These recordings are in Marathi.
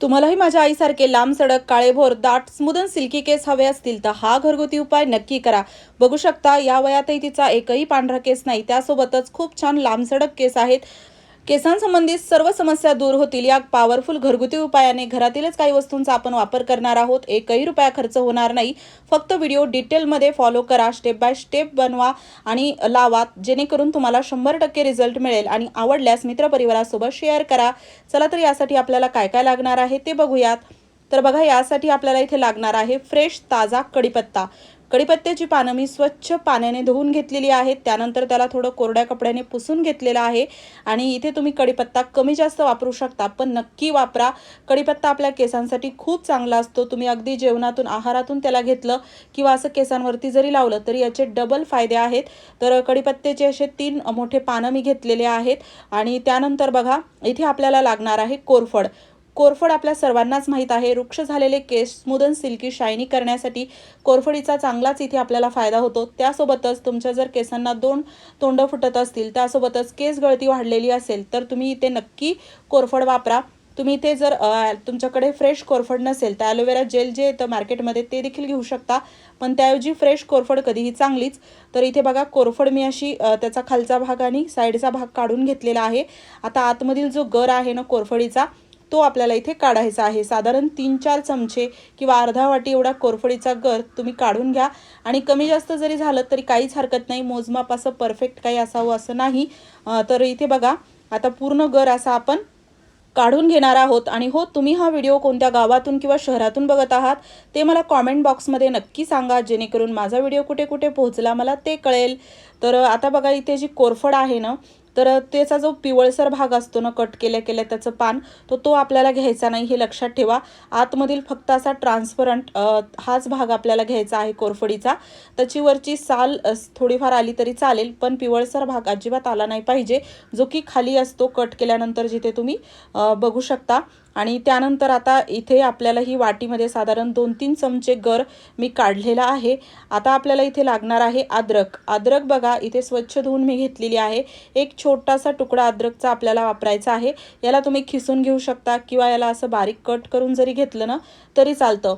तुम्हालाही माझ्या आईसारखे लांब सडक काळेभोर दाट स्मुदन सिल्की केस हवे असतील तर हा घरगुती उपाय नक्की करा. बघू शकता या वयातही तिचा एकही पांढरा केस नाही. त्यासोबतच खूप छान लांब सडक केस आहेत. केसांसंबंधित सर्व समस्या दूर होतील. या पॉवरफुल घरगुती उपायाने घरातीलच काही वस्तूंचा आपण वापर करणार आहोत. एकही रुपया खर्च होणार नाही. फक्त व्हिडिओ डिटेलमध्ये फॉलो करा. स्टेप बाय स्टेप बनवा आणि लावा. जेणेकरून तुम्हाला शंभर टक्के रिझल्ट मिळेल. आणि आवडल्यास मित्रपरिवारासोबत शेअर करा. चला तर यासाठी आपल्याला काय काय लागणार आहे ते बघूयात. तर बघा यासाठी आपल्याला इथे लागणार आहे फ्रेश ताजा कढीपत्ता. कढीपत्त्याची पानं मी स्वच्छ पाण्याने धुवून घेतलेली आहेत. त्यानंतर त्याला थोडं कोरड्या कपड्याने पुसून घेतलेलं आहे. आणि इथे तुम्ही कढीपत्ता कमी जास्त वापरू शकता पण नक्की वापरा. कढीपत्ता आपल्या केसांसाठी खूप चांगला असतो. तुम्ही अगदी जेवणातून आहारातून त्याला घेतलं किंवा असं केसांवरती जरी लावलं तरी याचे डबल फायदे आहेत. तर कढीपत्त्याचे असे तीन मोठे पानं मी घेतलेले आहेत. आणि त्यानंतर बघा इथे आपल्याला लागणार आहे कोरफड. कोरफड आपल्या सर्वांनाच माहीत आहे. वृक्ष झालेले केस स्मुदन सिल्की शायनी करण्यासाठी कोरफडीचा चांगलाच इथे आपल्याला फायदा होतो. त्यासोबतच तुमच्या जर केसांना दोन तोंड फुटत असतील त्यासोबतच केस गळती वाढलेली असेल तर तुम्ही इथे नक्की कोरफड वापरा. तुम्ही इथे जर तुमच्याकडे फ्रेश कोरफड नसेल तर ॲलोवेरा जेल जे येतं मार्केटमध्ये ते देखील घेऊ शकता. पण त्याऐवजी फ्रेश कोरफड कधीही चांगलीच. तर इथे बघा कोरफड मी अशी त्याचा खालचा भाग आणि साईडचा भाग काढून घेतलेला आहे. आता आतमधील जो गर आहे ना कोरफडीचा तो आपल्याला इथे काढायचा आहे. साधारण तीन चार चमचे किंवा अर्धा वाटी एवढा कोरफडीचा गर तुम्ही काढून घ्या. आणि कमी जास्त जरी झालं तरी काहीच हरकत नाही. मोजमाप असं परफेक्ट काही असावं असं नाही. तर इथे बघा आता पूर्ण गर असा आपण काढून घेणार आहोत. आणि हो तुम्ही हा व्हिडिओ कोणत्या गावातून किंवा शहरातून बघत आहात ते मला कॉमेंट बॉक्समध्ये नक्की सांगा. जेणेकरून माझा व्हिडिओ कुठे कुठे पोहोचला मला ते कळेल. तर आता बघा इथे जी कोरफड आहे ना तर त्याचा जो पिवळसर भाग असतो ना कट केल्या केल्या त्याचं पान तो तो आपल्याला घ्यायचा नाही हे लक्षात ठेवा. आतमधील फक्त असा ट्रान्सपरंट हाच भाग आपल्याला घ्यायचा आहे कोरफडीचा. त्याची वरची साल थोडीफार आली तरी चालेल पण पिवळसर भाग अजिबात आला नाही पाहिजे. जो की खाली असतो कट केल्यानंतर जिथे तुम्ही बघू शकता. आणि त्यानंतर आता इथे आपल्याला ही वाटीमध्ये साधारण दोन तीन चमचे गर मी काढलेला आहे. आता आपल्याला इथे लागणार आहे अद्रक. अद्रक बघा इथे स्वच्छ धुवून मी घेतलेली आहे. एक छोटासा तुकडा अद्रकचा आपल्याला वापरायचा आहे. याला तुम्ही खिसून घेऊ शकता किंवा याला असं बारीक कट करून जरी घेतलं ना तरी चालतं.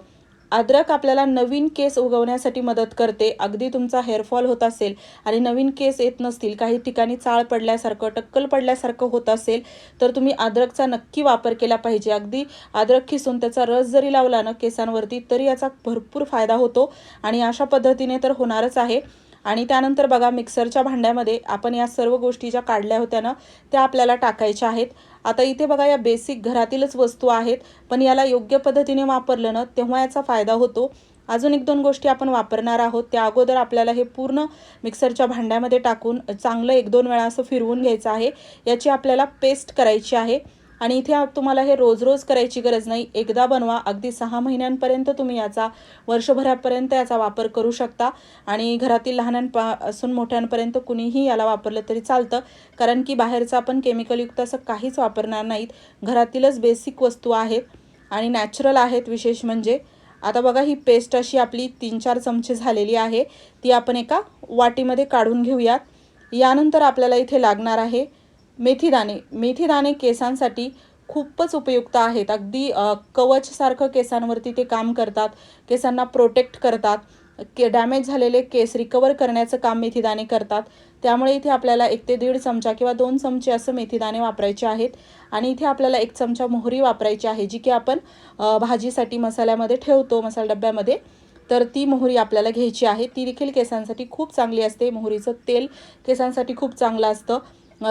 अद्रक आपल्याला नवीन केस उगवण्यासाठी मदत करते. अगदी तुमचा हेअरफॉल होत असेल आणि नवीन केस येत नसतील काही ठिकाणी चाळ पडल्यासारखं टक्कल पडल्यासारखं होत असेल तर तुम्ही अद्रकचा नक्की वापर केला पाहिजे. अगदी अद्रक खिसून त्याचा रस जरी लावला ना केसांवरती तरी याचा भरपूर फायदा होतो आणि अशा पद्धतीने तर होणारच आहे. आणि त्यानंतर बघा मिक्सरच्या भांड्यामध्ये आपण या सर्व गोष्टी ज्या काढल्या होत्या ना त्या आपल्याला टाकायच्या आहेत. आता इथे बघा या बेसिक घरातीलच वस्तू आहेत पण याला योग्य पद्धतीने वापरलं ना तेव्हा याचा फायदा होतो. अजून एक दोन गोष्टी आपण वापरणार आहोत. त्या अगोदर आपल्याला हे पूर्ण मिक्सरच्या भांड्यामध्ये टाकून चांगलं एक दोन वेळा असं फिरवून घ्यायचं आहे. याची आपल्याला पेस्ट करायची आहे. आणि इथे तुम्हाला हे रोज रोज करायची गरज नाही. एकदा बनवा अगदी सहा महिन्यांपर्यंत तुम्ही याचा वर्षभरापर्यंत याचा वापर करू शकता. आणि घरातील लहानांपासून मोठ्यांपर्यंत कुणीही याला वापरलं तरी चालतं. कारण की बाहेरचं आपण केमिकलयुक्त असं काहीच वापरणार नाहीत. घरातीलच बेसिक वस्तू आहेत आणि नॅचरल आहेत विशेष म्हणजे. आता बघा ही पेस्ट अशी आपली तीन चार चमचे झालेली आहे. ती आपण एका वाटीमध्ये काढून घेऊयात. यानंतर आपल्याला इथे लागणार आहे मेथीदाणे. मेथीदाणे केसांसाठी खूपच उपयुक्त आहेत. अगदी कवचसारखं केसांवरती ते काम करतात. केसांना प्रोटेक्ट करतात. के डॅमेज झालेले केस रिकवर करण्याचं काम मेथीदाणे करतात. त्यामुळे इथे आपल्याला एक ते दीड चमचा किंवा दोन चमचे असं मेथीदाणे वापरायचे आहेत. आणि इथे आपल्याला एक चमचा मोहरी वापरायची आहे जी की आपण भाजीसाठी मसाल्यामध्ये ठेवतो मसाला डब्यामध्ये. तर ती मोहरी आपल्याला घ्यायची आहे. ती देखील केसांसाठी खूप चांगली असते. मोहरीचं तेल केसांसाठी खूप चांगलं असतं.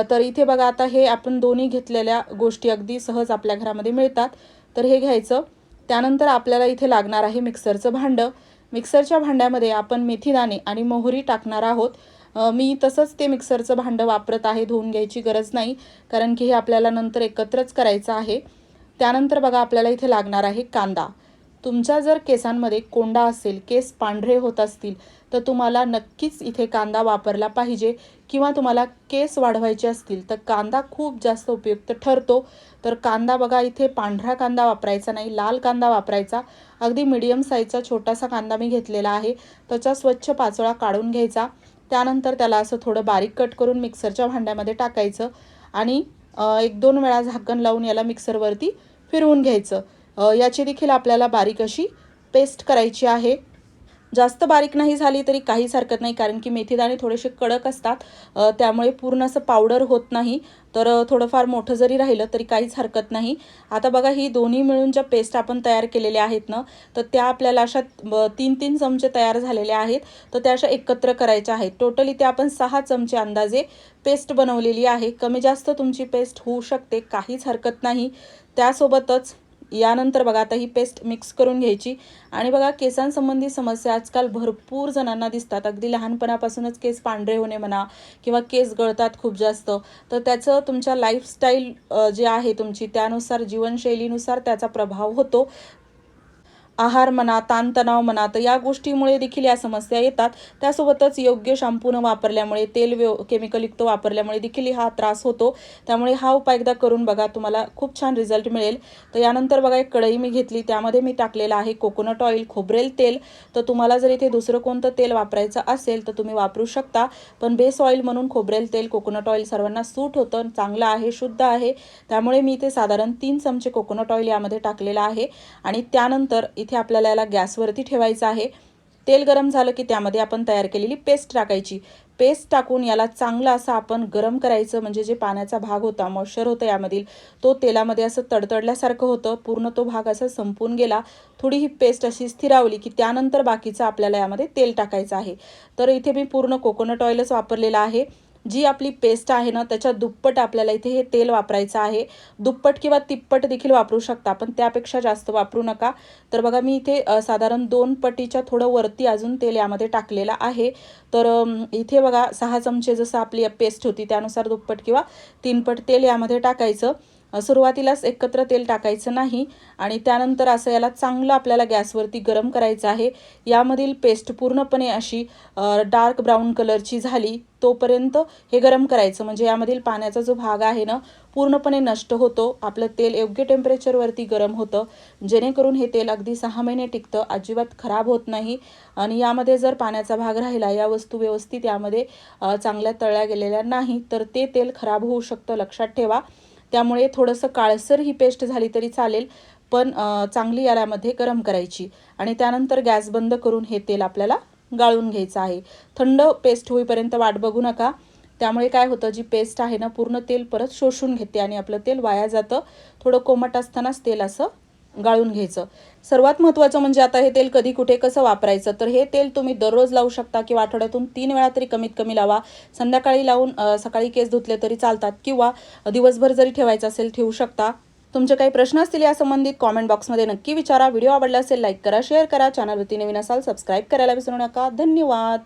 तर इथे बघा आता हे आपण दोन्ही घेतलेल्या गोष्टी अगदी सहज आपल्या घरामध्ये मिळतात. तर हे घ्यायचं. त्यानंतर आपल्याला इथे लागणार आहे मिक्सरचं भांडं. मिक्सरच्या भांड्यामध्ये आपण मेथीदाणे आणि मोहरी टाकणार आहोत. मी तसंच ते मिक्सरचं भांडं वापरत आहे धुवून घ्यायची गरज नाही कारण की हे आपल्याला नंतर एकत्रच करायचं आहे. त्यानंतर बघा आपल्याला इथे लागणार आहे कांदा. तुमच्या जर केसांमध्ये कोंडा असेल केस पांढरे होत असतील तर तुम्हाला नक्कीच इथे कांदा वापरला पाहिजे. किंवा तुम्हाला केस वाढवायचे असतील तर कांदा खूप जास्त उपयुक्त ठरतो. तर कांदा बघा इथे पांढरा कांदा वापरायचा नाही लाल कांदा वापरायचा. अगदी मिडियम साईजचा छोटासा कांदा मी घेतलेला आहे. त्याचा स्वच्छ पाचोळा काढून घ्यायचा. त्यानंतर त्याला असं थोडं बारीक कट करून मिक्सरच्या भांड्यामध्ये टाकायचं. आणि एक दोन वेळा झाकण लावून याला मिक्सरवरती फिरवून घ्यायचं. याची देखील आपल्याला बारीक अशी पेस्ट करायची आहे. जास्त बारीक नाही झाली तरी काहीच हरकत नाही कारण की मेथीदाणे थोडेसे कडक असतात त्यामुळे पूर्ण असं पावडर होत नाही. तर थोडंफार मोठं जरी राहिलं तरी काहीच हरकत नाही. आता बघा ही दोन्ही मिळून ज्या पेस्ट आपण तयार केलेल्या आहेत ना तर त्या आपल्याला अशा ब- तीन तीन चमचे तयार झालेल्या आहेत. तर त्या अशा एकत्र करायच्या आहेत. टोटली त्या आपण सहा चमचे अंदाजे पेस्ट बनवलेली आहे. कमी जास्त तुमची पेस्ट होऊ शकते काहीच हरकत नाही. त्यासोबतच यानंतर बघा आता ही पेस्ट मिक्स करून घ्यायची. आणि बघा केसांसंबंधी समस्या आजकाल भरपूर जणांना दिसतात. अगदी लहानपणापासूनच केस पांढरे होणे म्हणा किंवा केस गळतात खूप जास्त. तर त्याचं तुमच्या लाईफस्टाईल जे आहे तुमची त्यानुसार जीवनशैलीनुसार त्याचा प्रभाव होतो. आहार म्हणा ताणतणाव म्हणा तर या गोष्टीमुळे देखील या समस्या येतात. त्यासोबतच योग्य शॅम्पू न वापरल्यामुळे तेल व्यव केमिकलयुक्त वापरल्यामुळे देखील हा त्रास होतो. त्यामुळे हा उपाय एकदा करून बघा तुम्हाला खूप छान रिझल्ट मिळेल. तर यानंतर बघा एक कढई मी घेतली त्यामध्ये मी टाकलेलं आहे कोकोनट ऑइल खोबरेल तेल. तर तुम्हाला जर इथे दुसरं कोणतं तेल वापरायचं असेल तर तुम्ही वापरू शकता. पण बेस ऑइल म्हणून खोबरेल तेल कोकोनट ऑइल सर्वांना सूट होतं चांगलं आहे शुद्ध आहे. त्यामुळे मी इथे साधारण तीन चमचे कोकोनट ऑइल यामध्ये टाकलेलं आहे. आणि त्यानंतर इथे आपल्याला याला गॅसवरती ठेवायचं आहे. तेल गरम झालं की त्यामध्ये आपण तयार केलेली पेस्ट टाकायची. पेस्ट टाकून याला चांगलं असं आपण गरम करायचं म्हणजे जे पाण्याचा भाग होता मॉइश्चर होतं यामधील तो तेलामध्ये असं तडतडल्यासारखं होतं. पूर्ण तो भाग असा संपून गेला. थोडी ही पेस्ट अशी स्थिरावली की त्यानंतर बाकीचं आपल्याला यामध्ये तेल टाकायचं आहे. तर इथे मी पूर्ण कोकोनट ऑइलच वापरलेलं आहे. जी आपली पेस्ट आहे ना त्याच्या दुप्पट आपल्याला इथे हे तेल वापरायचं आहे. दुप्पट किंवा तिप्पट देखील वापरू शकता पण त्यापेक्षा जास्त वापरू नका. तर बघा मी इथे साधारण दोन पटीच्या थोडं वरती अजून तेल यामध्ये टाकलेलं आहे. तर इथे बघा सहा चमचे जसं आपली पेस्ट होती त्यानुसार दुप्पट किंवा तीनपट तेल यामध्ये टाकायचं. सुरुवातीलाच एकत्र तेल टाकायचं नाही आणि त्यानंतर असं याला चांगलं आपल्याला गॅसवरती गरम करायचं आहे. यामधील पेस्ट पूर्णपणे अशी डार्क ब्राऊन कलरची झाली तोपर्यंत हे गरम करायचं. म्हणजे यामधील पाण्याचा जो भाग आहे ना पूर्णपणे नष्ट होतो. आपलं तेल योग्य टेम्परेचरवरती गरम होतं. जेणेकरून हे तेल अगदी सहा महिने टिकतं अजिबात खराब होत नाही. आणि यामध्ये जर पाण्याचा भाग राहिला या वस्तू व्यवस्थित यामध्ये चांगल्या तळल्या गेलेल्या नाही तर ते तेल खराब होऊ शकतं. लक्षात ठेवा. त्यामुळे थोडंसं काळसर ही पेस्ट झाली तरी चालेल पण चांगली याल्यामध्ये गरम करायची आणि त्यानंतर गॅस बंद करून हे तेल आपल्याला गाळून घ्यायचं आहे. थंड पेस्ट होईपर्यंत वाट बघू नका. त्यामुळे काय होतं जी पेस्ट आहे ना पूर्ण तेल परत शोषून घेते आणि आपलं तेल वाया जातं. थोडं कोमट असतानाच तेल असं गाळून घ्यायचं. सर्वात महत्त्वाचं म्हणजे आता हे तेल कधी कुठे कसं वापरायचं? तर हे तेल तुम्ही दररोज लावू शकता किंवा आठवड्यातून तीन वेळा तरी कमीत कमी लावा. संध्याकाळी लावून सकाळी केस धुतले तरी चालतात किंवा दिवसभर जरी ठेवायचं असेल ठेवू शकता. तुमचे काही प्रश्न असतील या संबंधित कॉमेंट बॉक्समध्ये नक्की विचारा. व्हिडिओ आवडला असेल लाईक करा शेअर करा. चॅनलवरती नवीन असाल सबस्क्राईब करायला विसरू नका. धन्यवाद!